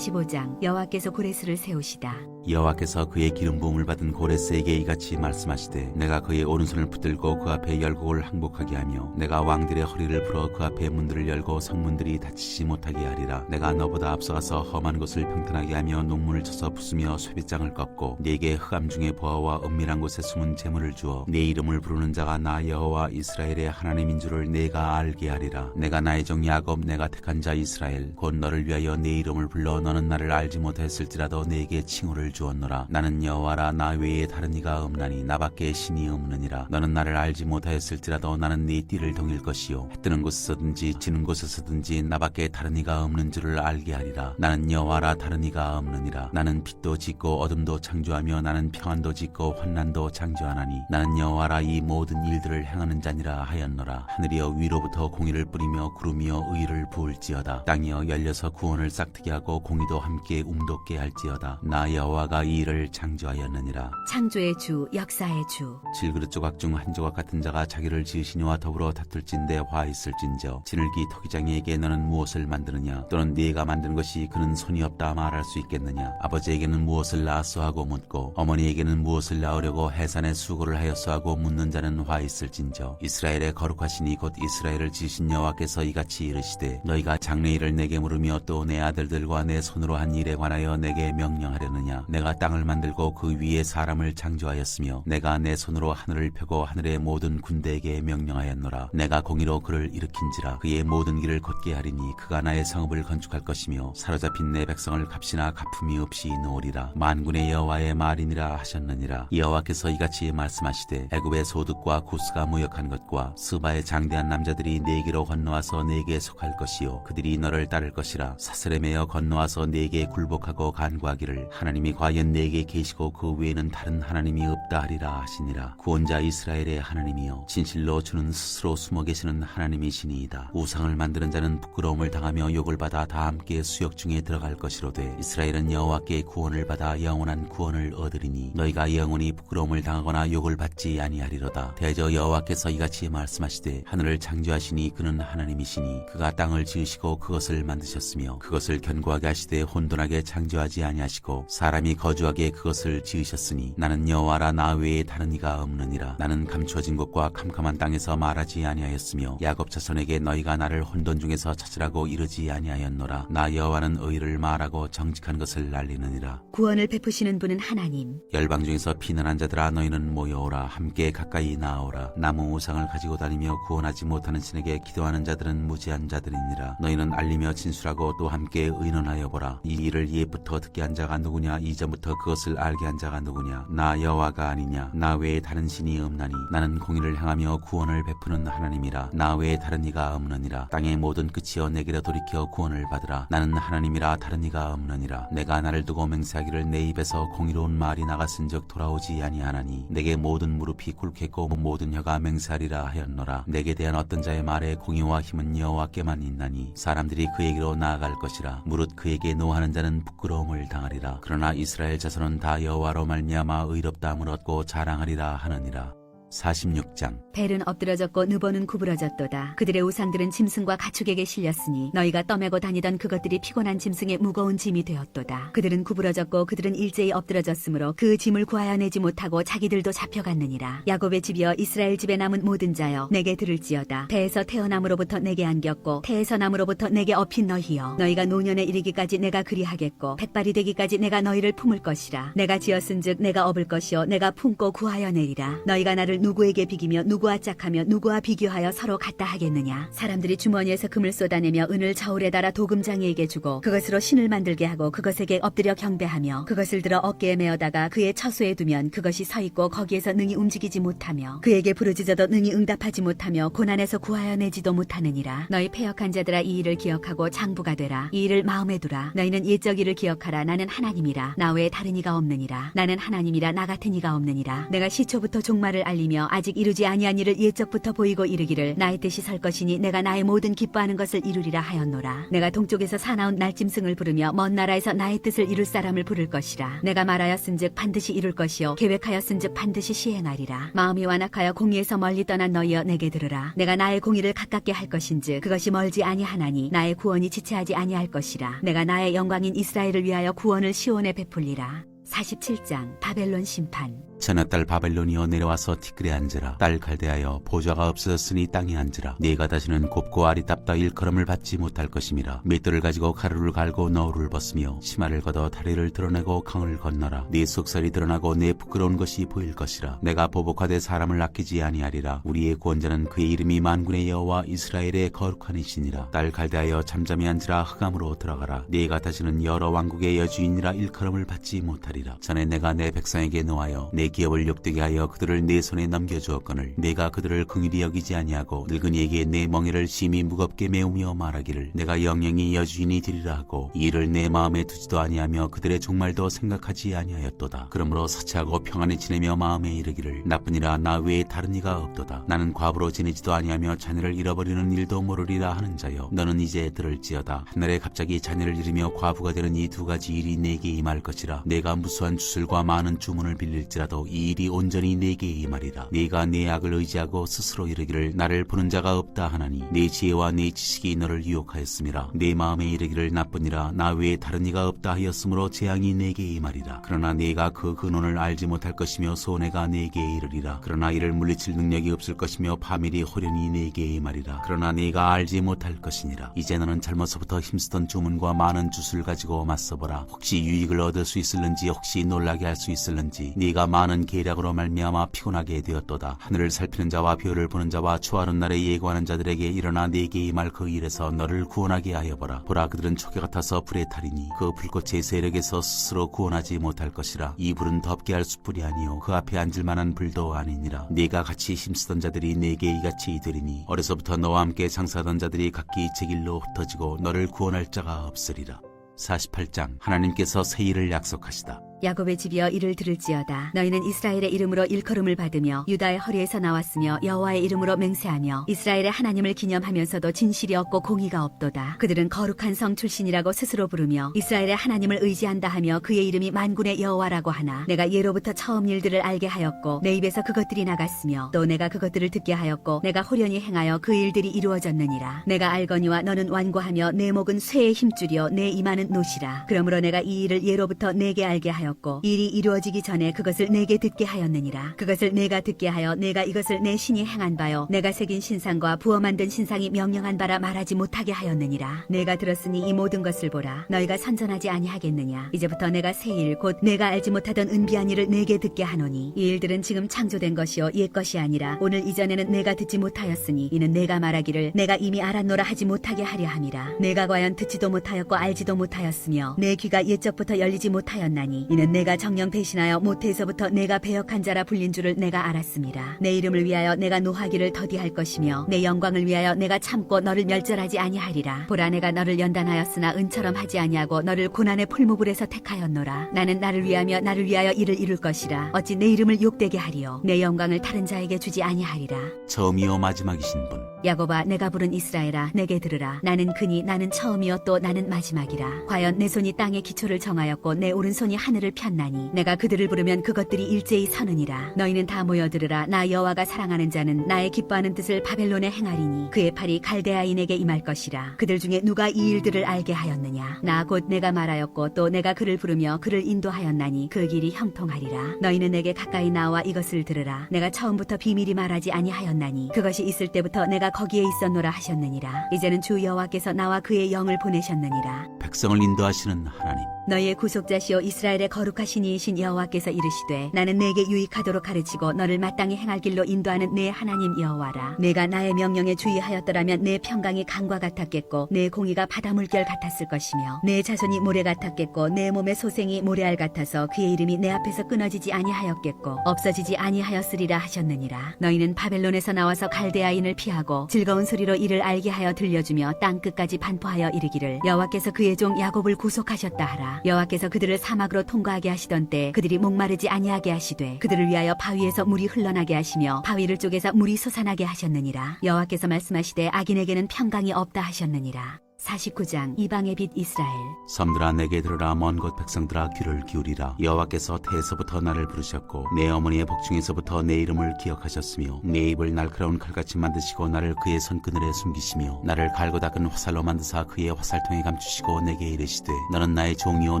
45장 여호와께서 고레스를 세우시다. 여호와께서 그의 기름 부음을 받은 고레스에게 이같이 말씀하시되 내가 그의 오른손을 붙들고 그 앞에 열국을 항복하게 하며 내가 왕들의 허리를 풀어 그 앞에 문들을 열고 성문들이 닫히지 못하게 하리라 내가 너보다 앞서가서 험한 곳을 평탄하게 하며 농문을 쳐서 부수며 쇠빗장을 꺾고 네게 흑암 중에 보아와 은밀한 곳에 숨은 재물을 주어 네 이름을 부르는 자가 나 여호와 이스라엘의 하나님인 줄을 내가 알게 하리라 내가 나의 종 야곱 내가 택한 자 이스라엘 곧 너를 위하여 네 이름을 불러 너는 나를 알지 못했을지라도 네게 칭호를 주었노라. 나는 여호와라 나 외에 다른 이가 없나니 나밖에 신이 없느니라. 너는 나를 알지 못하였을지라도 나는 네 띠를 동일 것이요. 해 뜨는 곳에서든지 지는 곳에서든지 나밖에 다른 이가 없는 줄을 알게 하리라. 나는 여호와라 다른 이가 없느니라. 나는 빛도 짓고 어둠도 창조하며 나는 평안도 짓고 환난도 창조하나니 나는 여호와라 이 모든 일들을 행하는 자니라 하였노라. 하늘이여 위로부터 공의를 뿌리며 구름이여 의를 부을지어다. 땅이여 열려서 구원을 싹트게 하고 공 의도 함께 움돋게 할지어다. 나 여호와가 이 일을 창조하였느니라. 창조의 주, 역사의 주. 질그릇 조각 중 한 조각 같은 자가 자기를 지으시니와 더불어 다툴진대 화 있을진저. 지늘기 토기장이에게 너는 무엇을 만드느냐? 또는 네가 만든 것이 그는 손이 없다 말할 수 있겠느냐? 아버지에게는 무엇을 낳았어 하고 묻고 어머니에게는 무엇을 낳으려고 해산의 수고를 하였어 하고 묻는 자는 화 있을진저. 이스라엘의 거룩하시니 곧 이스라엘을 지으신 여호와께서 이같이 이르시되 너희가 장래일을 내게 물으며 또 내 아들들과 내 손으로 한 일에 관하여 내게 명령하려느냐? 내가 땅을 만들고 그 위에 사람을 창조하였으며 내가 내 손으로 하늘을 펴고 하늘의 모든 군대에게 명령하였노라. 내가 공의로 그를 일으킨지라. 그의 모든 길을 걷게 하리니 그가 나의 성읍을 건축할 것이며 사로잡힌 내 백성을 값이나 갚음이 없이 놓으리라. 만군의 여호와의 말이니라 하셨느니라. 여호와께서 이같이 말씀하시되 애굽의 소득과 구스가 무역한 것과 스바의 장대한 남자들이 네게로 건너와서 네게 속할 것이요. 그들이 너를 따를 것이라. 사슬에 매어 건너와서 네게 굴복하고 간구하기를 하나님이 과연 네게 계시고 그 외에는 다른 하나님이 없다 하리라 하시니라. 구원자 이스라엘의 하나님이여 진실로 주는 스스로 숨어 계시는 하나님이시니이다. 우상을 만드는 자는 부끄러움을 당하며 욕을 받아 다 함께 수역 중에 들어갈 것이로되 이스라엘은 여호와께 구원을 받아 영원한 구원을 얻으리니 너희가 영원히 부끄러움을 당하거나 욕을 받지 아니하리로다. 대저 여호와께서 이같이 말씀하시되 하늘을 창조하시니 그는 하나님이시니 그가 땅을 지으시고 그것을 만드셨으며 그것을 견고하게 하시되 혼돈하게 창조하지 아니하시고 사람이 거주하게 그것을 지으셨으니 나는 여호와라 나 외에 다른 이가 없느니라. 나는 감추어진 곳과 캄캄한 땅에서 말하지 아니하였으며 야곱 자손에게 너희가 나를 혼돈 중에서 찾으라고 이르지 아니하였노라. 나 여호와는 의를 말하고 정직한 것을 알리느니라. 구원을 베푸시는 분은 하나님. 열방 중에서 피난한 자들아 너희는 모여오라. 함께 가까이 나아오라. 나무 우상을 가지고 다니며 구원하지 못하는 신에게 기도하는 자들은 무지한 자들이니라. 너희는 알리며 진술하고 또 함께 의논하여 보라 이 일을 이에부터 듣게 한 자가 누구냐? 이전부터 그것을 알게 한 자가 누구냐? 나 여호와가 아니냐? 나 외에 다른 신이 없나니? 나는 공의를 행하며 구원을 베푸는 하나님이라. 나 외에 다른 이가 없느니라. 땅의 모든 끝이여 내게로 돌이켜 구원을 받으라. 나는 하나님이라 다른 이가 없느니라. 내가 나를 두고 맹세하기를 내 입에서 공의로운 말이 나갔은즉 돌아오지 아니하나니 내게 모든 무릎이 꿇겠고 모든 혀가 맹세하리라 하였노라. 내게 대한 어떤 자의 말에 공의와 힘은 여호와께만 있나니 사람들이 그에게로 나아갈 것이라. 무릇 그에게 노하는 자는 부끄러움을 당하리라. 그러나 이스라엘 자손은 다 여호와로 말미암아 의롭다함을 얻고 자랑하리라 하느니라 46장 벨은 엎드러졌고 느보는 구부러졌도다. 그들의 우상들은 짐승과 가축에게 실렸으니 너희가 떠매고 다니던 그것들이 피곤한 짐승의 무거운 짐이 되었도다. 그들은 구부러졌고 그들은 일제히 엎드러졌으므로 그 짐을 구하여내지 못하고 자기들도 잡혀갔느니라. 야곱의 집이여 이스라엘 집에 남은 모든 자여 내게 들을지어다. 태에서 태어남으로부터 내게 안겼고 태에서 남으로부터 내게 업힌 너희여 너희가 노년에 이르기까지 내가 그리하겠고 백발이 되기까지 내가 너희를 품을 것이라. 내가 지었은즉 내가 업을 것이요 내가 품고 구하여내리라. 너희가 나를 누구에게 비기며 누구와 짝하며 누구와 비교하여 서로 같다 하겠느냐? 사람들이 주머니에서 금을 쏟아내며 은을 저울에 달아 도금장이에게 주고 그것으로 신을 만들게 하고 그것에게 엎드려 경배하며 그것을 들어 어깨에 메어다가 그의 처소에 두면 그것이 서 있고 거기에서 능히 움직이지 못하며 그에게 부르짖어도 능히 응답하지 못하며 고난에서 구하여 내지도 못하느니라. 너희 패역한 자들아 이 일을 기억하고 장부가 되라. 이 일을 마음에 두라. 너희는 옛적 일을 기억하라. 나는 하나님이라. 나 외에 다른 이가 없느니라. 나는 하나님이라. 나 같은 이가 없느니라. 내가 시초부터 종말을 알리며 기뻐하며 아직 이루지 아니한 일을 예적부터 보이고 이르기를 나의 뜻이 설 것이니 내가 나의 모든 기뻐하는 것을 이루리라 하였노라. 내가 동쪽에서 사나운 날짐승을 부르며 먼 나라에서 나의 뜻을 이룰 사람을 부를 것이라. 내가 말하였은즉 반드시 이룰 것이요 계획하였은즉 반드시 시행하리라. 마음이 완악하여 공의에서 멀리 떠난 너희여 내게 들으라. 내가 나의 공의를 가깝게 할 것인즉 그것이 멀지 아니하나니 나의 구원이 지체하지 아니할 것이라. 내가 나의 영광인 이스라엘을 위하여 구원을 시온에 베풀리라. 47장 바벨론 심판 전하 딸 바벨론이여 내려와서 티끌에 앉으라. 딸 갈대하여 보좌가 없어졌으니 땅에 앉으라. 네가 다시는 곱고 아리답다 일컬음을 받지 못할 것임이라. 맷돌을 가지고 가루를 갈고 너울을 벗으며 치마를 걷어 다리를 드러내고 강을 건너라. 네 속살이 드러나고 내 부끄러운 것이 보일 것이라. 내가 보복하되 사람을 아끼지 아니하리라. 우리의 구원자는 그의 이름이 만군의 여호와 이스라엘의 거룩한 이시니라. 딸 갈대하여 잠잠히 앉으라. 흑암으로 들어가라. 네가 다시는 여러 왕국의 여주인이라 일컬음을 받지 못하리라. 전에 내가 내 백성에게 노하여 내 기업을 욕되게 하여 그들을 내 손에 넘겨주었거늘 내가 그들을 긍휼히 여기지 아니하고 늙은이에게 내 멍에를 심히 무겁게 메우며 말하기를 내가 영영이 여주인이 되리라 하고 이 일을 내 마음에 두지도 아니하며 그들의 종말도 생각하지 아니하였도다. 그러므로 사치하고 평안히 지내며 마음에 이르기를 나뿐이라 나 외에 다른 이가 없도다. 나는 과부로 지내지도 아니하며 자녀를 잃어버리는 일도 모르리라 하는 자여 너는 이제 들을지어다. 하늘에 갑자기 자녀를 잃으며 과부가 되는 이 두 가지 일이 내게 임할 것이라 내가 무수한 주술과 많은 주문을 빌릴지라도 이 일이 온전히 내게 임하리라. 네가 내 악을 의지하고 스스로 이르기를 나를 보는 자가 없다 하나니 내 지혜와 내 지식이 너를 유혹하였음이라 내 마음에 이르기를 나뿐이라 나 외에 다른 이가 없다 하였으므로 재앙이 내게 임하리라. 그러나 네가 그 근원을 알지 못할 것이며 손해가 내게 이르리라. 그러나 이를 물리칠 능력이 없을 것이며 파밀이 호련히 내게 임하리라. 그러나 네가 알지 못할 것이니라. 이제 너는 젊어서부터 힘쓰던 주문과 많은 주술 가지고 맞서보라. 혹시 유익을 얻을 수 있을는지 혹시 놀라게 할 수 있을는지 네가 많은 계략으로 말미암아 피곤하게 되었도다. 하늘을 살피는 자와 별을 보는 자와 추하는 날에 예고하는 자들에게 일어나 네게 임할 그 일에서 너를 구원하게 하여 보라. 보라 그들은 초계 같아서 불에 타리니 그 불꽃의 세력에서 스스로 구원하지 못할 것이라. 이 불은 덥게 할 숯불이 아니요 그 앞에 앉을 만한 불도 아니니라. 네가 같이 힘쓰던 자들이 네게 이같이 되리니 어려서부터 너와 함께 장사하던 자들이 각기 제 길로 흩어지고 너를 구원할 자가 없으리라. 48장. 하나님께서 새 일을 약속하시다 야곱의 집이여 이를 들을지어다. 너희는 이스라엘의 이름으로 일컬음을 받으며 유다의 허리에서 나왔으며 여호와의 이름으로 맹세하며 이스라엘의 하나님을 기념하면서도 진실이 없고 공의가 없도다. 그들은 거룩한 성 출신이라고 스스로 부르며 이스라엘의 하나님을 의지한다 하며 그의 이름이 만군의 여호와라고 하나 내가 예로부터 처음 일들을 알게 하였고 내 입에서 그것들이 나갔으며 또 내가 그것들을 듣게 하였고 내가 호련히 행하여 그 일들이 이루어졌느니라. 내가 알거니와 너는 완고하며 내 목은 쇠의 힘줄이요 내 이마는 노시라. 그러므로 내가 이 일을 예로부터 내게 알게 하 였고 일이 이루어지기 전에 그것을 내게 듣게 하였느니라. 그것을 내가 듣게 하여 내가 이것을 내 신이 행한 바요. 내가 새긴 신상과 부어 만든 신상이 명령한 바라 말하지 못하게 하였느니라. 내가 들었으니 이 모든 것을 보라. 너희가 선전하지 아니하겠느냐? 이제부터 내가 새일 곧 내가 알지 못하던 은비한 일을 내게 듣게 하노니. 이 일들은 지금 창조된 것이요 옛 것이 아니라 오늘 이전에는 내가 듣지 못하였으니 이는 내가 말하기를 내가 이미 알았노라 하지 못하게 하려 함이라. 내가 과연 듣지도 못하였고 알지도 못하였으며 내 귀가 옛적부터 열리지 못하였나니 이는 내가 정령 대신하여 모태에서부터 내가 배역한 자라 불린 줄을 내가 알았습니다. 내 이름을 위하여 내가 노하기를 더디할 것이며 내 영광을 위하여 내가 참고 너를 멸절하지 아니하리라. 보라 내가 너를 연단하였으나 은처럼 하지 아니하고 너를 고난의 풀무불에서 택하였노라. 나는 나를 위하며 나를 위하여 일을 이룰 것이라. 어찌 내 이름을 욕되게 하리요? 내 영광을 다른 자에게 주지 아니하리라. 처음이요 마지막이신 분 야곱아 내가 부른 이스라엘아 내게 들으라. 나는 그니 나는 처음이요 또 나는 마지막이라. 과연 내 손이 땅의 기초를 정하였고 내 오른손이 하늘을 폈나니? 내가 그들을 부르면 그것들이 일제히 서느니라. 너희는 다 모여들으라. 나 여호와가 사랑하는 자는 나의 기뻐하는 뜻을 바벨론에 행하리니 그의 팔이 갈대아인에게 임할 것이라. 그들 중에 누가 이 일들을 알게 하였느냐? 나 곧 내가 말하였고 또 내가 그를 부르며 그를 인도하였나니 그 길이 형통하리라. 너희는 내게 가까이 나와 이것을 들으라. 내가 처음부터 비밀이 말하지 아니하였나니 그것이 있을 때부터 내가 거기에 있었노라 하셨느니라. 이제는 주 여호와께서 나와 그의 영을 보내셨느니라. 백성을 인도하시는 하나님 너희의 구속자시오 이스라엘의 거룩하신 이이신 여호와께서 이르시되 나는 내게 유익하도록 가르치고 너를 마땅히 행할 길로 인도하는 내 하나님 여호와라. 내가 나의 명령에 주의하였더라면 내 평강이 강과 같았겠고 내 공의가 바다 물결 같았을 것이며 내 자손이 모래 같았겠고 내 몸의 소생이 모래알 같아서 그의 이름이 내 앞에서 끊어지지 아니하였겠고 없어지지 아니하였으리라 하셨느니라. 너희는 바벨론에서 나와서 갈대아인을 피하고 즐거운 소리로 이를 알게 하여 들려주며 땅 끝까지 반포하여 이르기를 여호와께서 그의 종 야곱을 구속하셨다 하라 여호와께서 그들을 사막으로 통과하게 하시던 때 그들이 목마르지 아니하게 하시되 그들을 위하여 바위에서 물이 흘러나게 하시며 바위를 쪼개서 물이 솟아나게 하셨느니라. 여호와께서 말씀하시되 악인에게는 평강이 없다 하셨느니라 49장 이방의 빛 이스라엘. 섬들아 내게 들으라. 먼 곳 백성들아 귀를 기울이라. 여호와께서 태에서부터 나를 부르셨고 내 어머니의 복중에서부터 내 이름을 기억하셨으며 내 입을 날카로운 칼같이 만드시고 나를 그의 손그늘에 숨기시며 나를 갈고 닦은 화살로 만드사 그의 화살통에 감추시고 내게 이르시되 너는 나의 종이요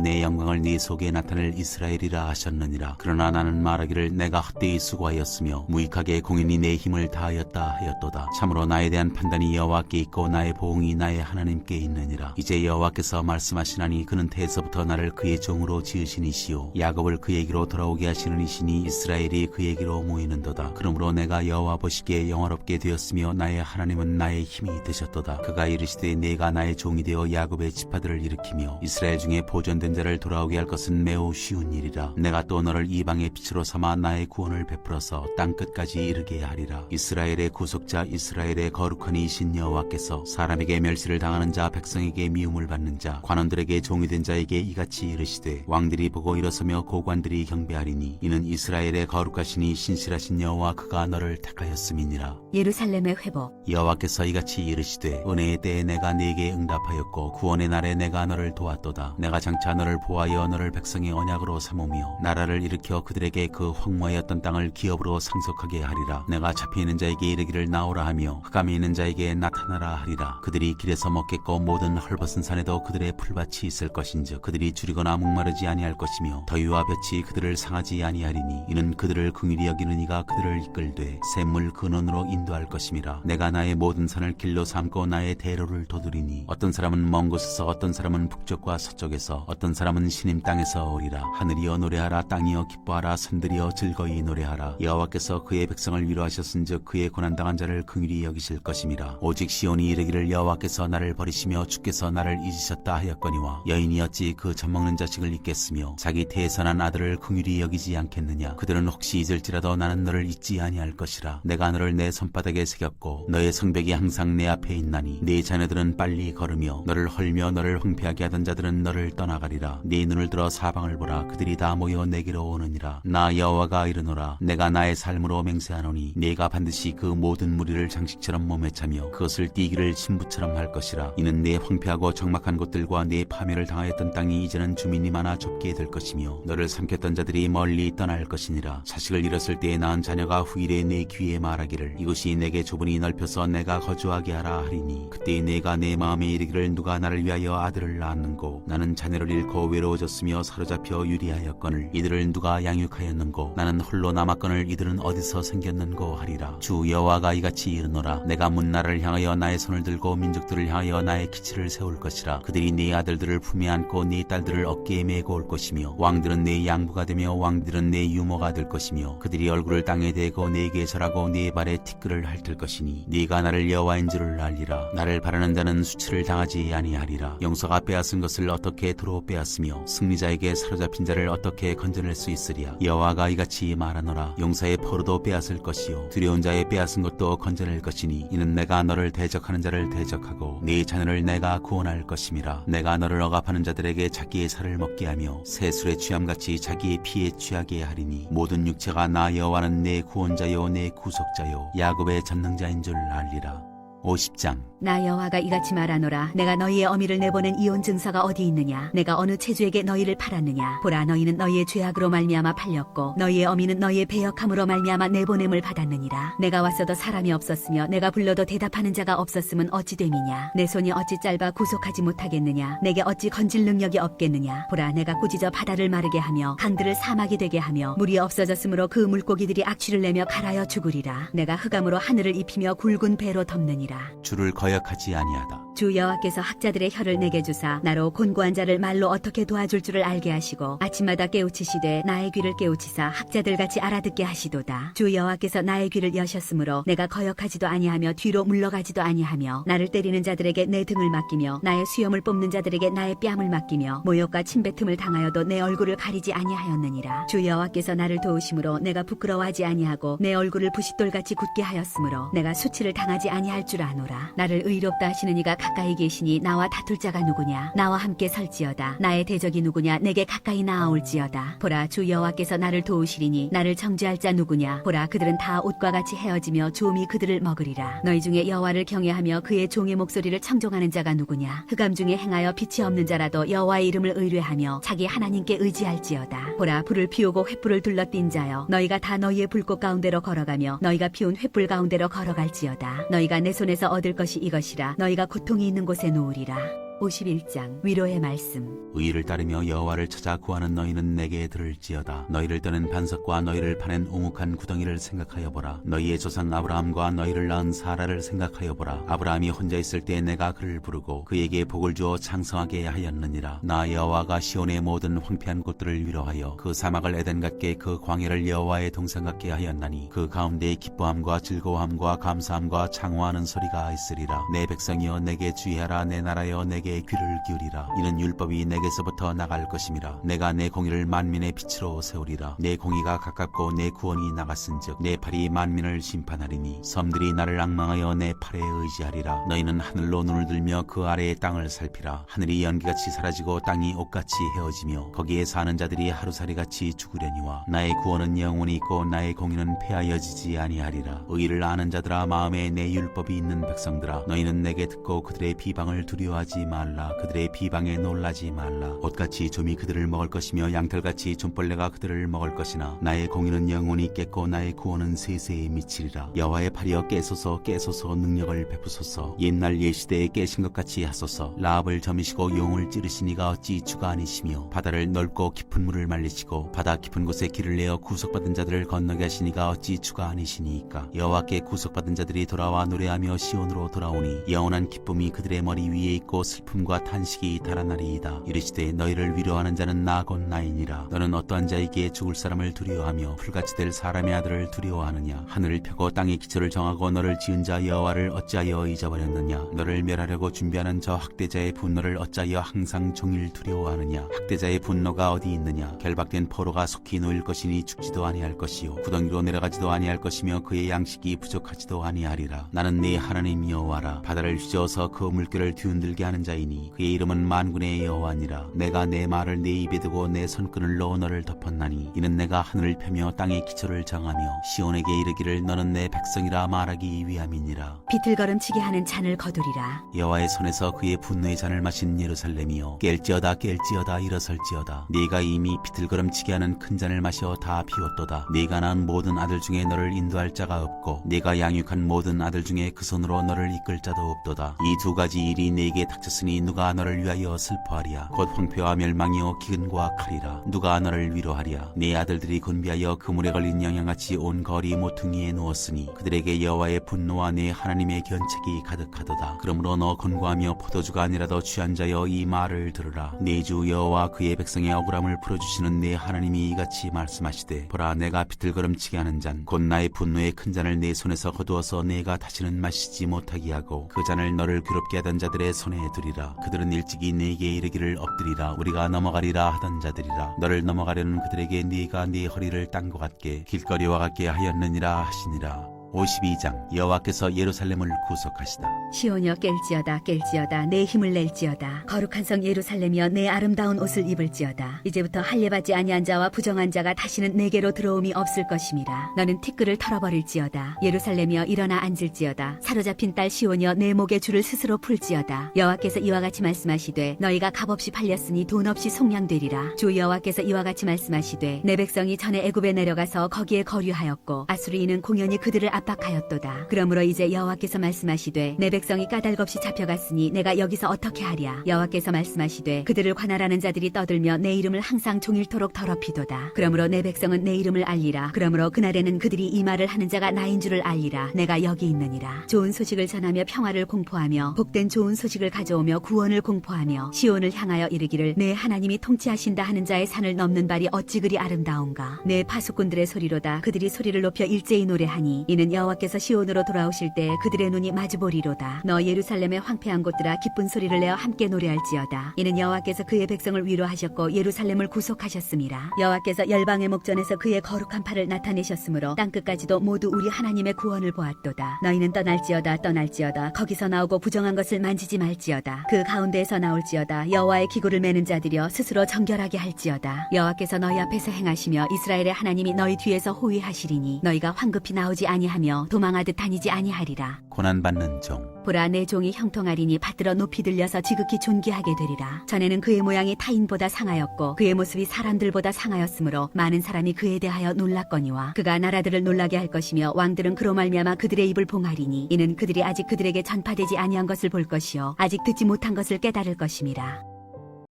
내 영광을 네 속에 나타낼 이스라엘이라 하셨느니라. 그러나 나는 말하기를 내가 헛되이 수고하였으며 무익하게 공인이 내 힘을 다하였다 하였도다. 참으로 나에 대한 판단이 여호와께 있고 나의 보응이 나의 하나님께 있느니라. 이제 여호와께서 말씀하시나니 그는 태에서부터 나를 그의 종으로 지으신 이시요 야곱을 그에게로 돌아오게 하시는 이시니 이스라엘이 그에게로 모이는도다. 그러므로 내가 여호와 보시기에 영화롭게 되었으며 나의 하나님은 나의 힘이 되셨도다. 그가 이르시되 내가 나의 종이 되어 야곱의 지파들을 일으키며 이스라엘 중에 보존된 자를 돌아오게 할 것은 매우 쉬운 일이라. 내가 또 너를 이방의 빛으로 삼아 나의 구원을 베풀어서 땅 끝까지 이르게 하리라. 이스라엘의 구속자 이스라엘의 거룩한 이신 여호와께서 사람에게 멸시를 당하는 자 백성에게 미움을 받는 자 관원들에게 종이 된 자에게 이같이 이르시되 왕들이 보고 일어서며 고관들이 경배하리니 이는 이스라엘의 거룩하시니 신실하신 여호와 그가 너를 택하였음이니라. 예루살렘의 회복. 여호와께서 이같이 이르시되 은혜의 때에 내가 네게 응답하였고 구원의 날에 내가 너를 도왔도다. 내가 장차 너를 보하여 너를 백성의 언약으로 삼으며 나라를 일으켜 그들에게 그 황무하였던 땅을 기업으로 상속하게 하리라. 내가 잡혀 있는 자에게 이르기를 나오라 하며 흑암에 있는 자에게 나타나라 하리라. 그들이 길에서 먹겠고 모든 헐벗은 산에도 그들의 풀밭이 있을 것인즉 그들이 줄이거나 목마르지 아니할 것이며 더위와 볕이 그들을 상하지 아니하리니 이는 그들을 긍휼히 여기는 이가 그들을 이끌되 샘물 근원으로 인도할 것임이라. 내가 나의 모든 산을 길로 삼고 나의 대로를 도두리니 어떤 사람은 먼 곳에서 어떤 사람은 북쪽과 서쪽에서 어떤 사람은 신임 땅에서 오리라. 하늘이여 노래하라 땅이여 기뻐하라 산들이여 즐거이 노래하라. 여호와께서 그의 백성을 위로하셨은즉 그의 고난당한 자를 긍휼히 여기실 것임이라. 오직 시온이 이르기를 여호와께서 나를 버리시 며 주께서 나를 잊으셨다 하였거니와 여인이 어찌 그 젖먹는 자식을 잊겠으며 자기 난 아들을 긍휼히 여기지 않겠느냐? 그들은 혹시 잊을지라도 나는 너를 잊지 아니할 것이라. 내가 너를 내 손바닥에 새겼고 너의 성벽이 항상 내 앞에 있나니 네 자녀들은 빨리 걸으며 너를 헐며 너를 황폐하게 하던 자들은 너를 떠나가리라. 네 눈을 들어 사방을 보라. 그들이 다 모여 내게로 오느니라. 나 여호와가 이르노라. 내가 나의 삶으로 맹세하노니 네가 반드시 그 모든 무리를 장식처럼 몸에 차며 그것을 띠기를 신부처럼 할 것이라. 이는 네 황폐하고 적막한 곳들과 네 파멸을 당하였던 땅이 이제는 주민이 많아 좁게 될 것이며 너를 삼켰던 자들이 멀리 떠날 것이니라. 자식을 잃었을 때에 낳은 자녀가 후일에 내 귀에 말하기를 이곳이 내게 좁으니 넓혀서 내가 거주하게 하라 하리니. 그때 내가 내 마음에 이르기를 누가 나를 위하여 아들을 낳았는고? 나는 자녀를 잃고 외로워졌으며 사로잡혀 유리하였거늘 이들을 누가 양육하였는고? 나는 홀로 남았거늘 이들은 어디서 생겼는고 하리라. 주 여호와가 이같이 이르노라. 내가 문나를 향하여 나의 손을 들고 민족들을 향하여 나의 기치를 세울 것이라. 그들이 네 아들들을 품에 안고 네 딸들을 어깨에 메고 올 것이며 왕들은 네 양부가 되며 왕들은 네 유모가 될 것이며 그들이 얼굴을 땅에 대고 네게 절하고 네 발에 티끌을 핥을 것이니 네가 나를 여호와인 줄을 알리라. 나를 바라는 자는 수치를 당하지 아니하리라. 영서가 빼앗은 것을 어떻게 도로 빼앗으며 승리자에게 사로잡힌 자를 어떻게 건져낼 수 있으랴? 여호와가 이같이 말하노라. 용사의 포로도 빼앗을 것이요 두려운 자의 빼앗은 것도 건져낼 것이니 이는 내가 너를 대적하는 자를 대적하고 네 자녀를 내가 구원할 것임이라 내가 너를 억압하는 자들에게 자기의 살을 먹게 하며 새 술에 취함같이 자기의 피에 취하게 하리니 모든 육체가 나 여호와는 내 구원자요 내 구속자요 야곱의 전능자인 줄 알리라. 50장 나 여호와가 이같이 말하노라. 내가 너희의 어미를 내보낸 이혼 증서가 어디 있느냐? 내가 어느 체주에게 너희를 팔았느냐? 보라 너희는 너희의 죄악으로 말미암아 팔렸고 너희의 어미는 너희의 배역함으로 말미암아 내보냄을 받았느니라. 내가 왔어도 사람이 없었으며 내가 불러도 대답하는 자가 없었으면 어찌 됨이냐? 내 손이 어찌 짧아 구속하지 못하겠느냐? 내게 어찌 건질 능력이 없겠느냐? 보라 내가 꾸짖어 바다를 마르게 하며 강들을 사막이 되게 하며 물이 없어졌으므로 그 물고기들이 악취를 내며 갈아여 죽으리라. 내가 흑암으로 하늘을 입히며 굵은 배로 덮느니라. 주를 거 역하지 아니하다. 주 여호와께서 학자들의 혀를 내게 주사 나로 곤고한 자를 말로 어떻게 도와줄 줄을 알게 하시고 아침마다 깨우치시되 나의 귀를 깨우치사 학자들 같이 알아듣게 하시도다. 주 여호와께서 나의 귀를 여셨으므로 내가 거역하지도 아니하며 뒤로 물러가지도 아니하며 나를 때리는 자들에게 내 등을 맡기며 나의 수염을 뽑는 자들에게 나의 뺨을 맡기며 모욕과 침뱉음을 당하여도 내 얼굴을 가리지 아니하였느니라. 주 여호와께서 나를 도우심으로 내가 부끄러워하지 아니하고 내 얼굴을 부싯돌같이 굳게 하였으므로 내가 수치를 당하지 아니할 줄줄 아노라. 나를 의롭다 하시는 이가 가까이 계시니 나와 다툴 자가 누구냐? 나와 함께 설지어다. 나의 대적이 누구냐? 내게 가까이 나아올지어다. 보라 주 여호와께서 나를 도우시리니 나를 정죄할 자 누구냐? 보라 그들은 다 옷과 같이 헤어지며 조음이 그들을 먹으리라. 너희 중에 여호와를 경외하며 그의 종의 목소리를 청종하는 자가 누구냐? 흑암 중에 행하여 빛이 없는 자라도 여호와의 이름을 의뢰하며 자기 하나님께 의지할지어다. 보라 불을 피우고 횃불을 둘러띈 자여 너희가 다 너희의 불꽃 가운데로 걸어가며 너희가 피운 횃불 가운데로 걸어갈지어다. 너희가 내 손에서 얻을 것이 이것이라 너희가 고통이 있는 곳에 놓으리라 51장 위로의 말씀. 의를 따르며 여호와를 찾아 구하는 너희는 내게 들을지어다. 너희를 떠는 반석과 너희를 파낸 우묵한 구덩이를 생각하여 보라. 너희의 조상 아브라함과 너희를 낳은 사라를 생각하여 보라. 아브라함이 혼자 있을 때 내가 그를 부르고 그에게 복을 주어 창성하게 하였느니라. 나 여호와가 시온의 모든 황폐한 곳들을 위로하여 그 사막을 에덴 같게 그 광야를 여호와의 동산 같게 하였나니 그 가운데에 기뻐함과 즐거움과 감사함과 창호하는 소리가 있으리라. 내 백성이여 내게 주의하라. 내 나라여 내게 귀를 기울이라. 이는 율법이 내게서부터 나갈 것임이라. 내가 내 공의를 만민의 빛으로 세우리라. 내 공의가 가깝고 내 구원이 나갔은즉 내 팔이 만민을 심판하리니 섬들이 나를 악망하여 내 팔에 의지하리라. 너희는 하늘로 눈을 들며 그 아래의 땅을 살피라. 하늘이 연기같이 사라지고 땅이 옷같이 헤어지며 거기에 사는 자들이 하루살이같이 죽으려니와 나의 구원은 영원히 있고 나의 공의는 폐하여지지 아니하리라. 의를 아는 자들아 마음에 내 율법이 있는 백성들아. 너희는 내게 듣고 그들의 비방을 두려워하지 말라. 그들의 비방에 놀라지 말라. 옷같이 좀이 그들을 먹을 것이며 양털같이 좀벌레가 그들을 먹을 것이나 나의 공의는 영원히 있겠고 나의 구원은 세세에 미치리라. 여호와의 팔이여 깨소서 깨소서 능력을 베푸소서. 옛날 예시대에 깨신 것 같이 하소서. 라합을 점이시고 용을 찌르시니가 어찌 주가 아니시며 바다를 넓고 깊은 물을 말리시고 바다 깊은 곳에 길을 내어 구속받은 자들을 건너게 하시니가 어찌 주가 아니시니까. 여호와께 구속받은 자들이 돌아와 노래하며 시온으로 돌아오니 영원한 기쁨이 그들의 머리 위에 있고 슬 픔과 탄식이 달아나리이다. 이르시되 너희를 위로하는 자는 나곧 나이니라. 너는 어떠한 자에게 죽을 사람을 두려워하며 풀같이 될 사람의 아들을 두려워하느냐? 하늘을 펴고 땅의 기초를 정하고 너를 지은 자 여호와를 어찌하여 잊어버렸느냐? 너를 멸하려고 준비하는 저 학대자의 분노를 어찌하여 항상 종일 두려워하느냐? 학대자의 분노가 어디 있느냐? 결박된 포로가 속히 놓일 것이니 죽지도 아니할 것이요. 구덩이로 내려가지도 아니할 것이며 그의 양식이 부족하지도 아니하리라. 나는 네 하나님 여호와라. 바다를 휘저어서 그 물결을 뒤흔들게 하는 자 이니 그의 이름은 만군의 여호와니라 내가 내 말을 내 입에 두고 내 손끈을 넣어 너를 덮었나니 이는 내가 하늘을 펴며 땅의 기초를 정하며 시온에게 이르기를 너는 내 백성이라 말하기 위함이니라. 비틀거름치게 하는 잔을 거두리라. 여호와의 손에서 그의 분노의 잔을 마신 예루살렘이여 깰지어다 깰지어다 일어설지어다. 네가 이미 비틀거름치게 하는 큰 잔을 마셔 다 비웠도다. 네가 낳은 모든 아들 중에 너를 인도할 자가 없고 네가 양육한 모든 아들 중에 그 손으로 너를 이끌 자도 없도다. 이 두 가지 일이 네게 닥쳤 으니 누가 너를 위하여 슬퍼하랴 곧 황폐와 멸망이요 기근과 칼이라. 누가 너를 위로하랴? 네 아들들이 곤비하여 그물에 걸린 영양같이 온 거리 모퉁이에 누웠으니 그들에게 여호와의 분노와 내 하나님의 견책이 가득하도다. 그러므로 너 권고하며 포도주가 아니라도 취한 자여 이 말을 들으라. 내주 여호와 그의 백성의 억울함을 풀어주시는 내 하나님이 이같이 말씀하시되 보라 내가 비틀거름치게 하는 잔 곧 나의 분노의 큰 잔을 내 손에서 거두어서 내가 다시는 마시지 못하게 하고 그 잔을 너를 괴롭게 하던 자들의 손에 두리라 그들은 일찍이 내게 이르기를 엎드리라. 우리가 넘어가리라 하던 자들이라. 너를 넘어가려는 그들에게 네가 네 허리를 딴것 같게 길거리와 같게 하였느니라 하시니라 52장 여호와께서 예루살렘을 구속하시다. 시온이여 깰지어다 깰지어다 내 힘을 낼지어다. 거룩한 성 예루살렘이여 내 아름다운 옷을 입을지어다. 이제부터 할례받지 아니한 자와 부정한 자가 다시는 내게로 들어옴이 없을 것임이라. 너는 티끌을 털어버릴지어다. 예루살렘이여 일어나 앉을지어다. 사로잡힌 딸 시온이여 내 목의 줄을 스스로 풀지어다. 여호와께서 이와 같이 말씀하시되 너희가 값없이 팔렸으니 돈 없이 속량되리라. 주 여호와께서 이와 같이 말씀하시되 내 백성이 전에 애굽에 내려가서 거기에 거류하였고 아수리인은 공연히 그들을 압박하였도다. 그러므로 이제 여호와께서 말씀하시되 내 백성이 까닭없이 잡혀갔으니 내가 여기서 어떻게 하랴? 여호와께서 말씀하시되 그들을 관할하는 자들이 떠들며 내 이름을 항상 종일토록 더럽히도다. 그러므로 내 백성은 내 이름을 알리라. 그러므로 그날에는 그들이 이 말을 하는 자가 나인 줄을 알리라. 내가 여기 있느니라. 좋은 소식을 전하며 평화를 공포하며 복된 좋은 소식을 가져오며 구원을 공포하며 시온을 향하여 이르기를 내 하나님이 통치하신다 하는 자의 산을 넘는 발이 어찌 그리 아름다운가? 내 파수꾼들의 소리로다. 그들이 소리를 높여 일제히 노래하니 이는 여호와께서 시온으로 돌아오실 때 그들의 눈이 마주보리로다. 너 예루살렘의 황폐한 곳들아 기쁜 소리를 내어 함께 노래할지어다. 이는 여호와께서 그의 백성을 위로하셨고 예루살렘을 구속하셨습니다. 여호와께서 열방의 목전에서 그의 거룩한 팔을 나타내셨으므로 땅 끝까지도 모두 우리 하나님의 구원을 보았도다. 너희는 떠날지어다 떠날지어다 거기서 나오고 부정한 것을 만지지 말지어다. 그 가운데에서 나올지어다 여호와의 기구를 매는 자들이여 스스로 정결하게 할지어다. 여호와께서 너희 앞에서 행하시며 이스라엘의 하나님이 너희 뒤에서 호위하시리니 너희가 황급히 나오지 아니 하며 도망하듯 다니지 아니하리라. 고난받는 종 보라 내 종이 형통하리니 받들어 높이 들려서 지극히 존귀하게 되리라. 전에는 그의 모양이 타인보다 상하였고 그의 모습이 사람들보다 상하였으므로 많은 사람이 그에 대하여 놀랐거니와 그가 나라들을 놀라게 할 것이며 왕들은 그로 말미암아 그들의 입을 봉하리니 이는 그들이 아직 그들에게 전파되지 아니한 것을 볼 것이요 아직 듣지 못한 것을 깨달을 것임이라.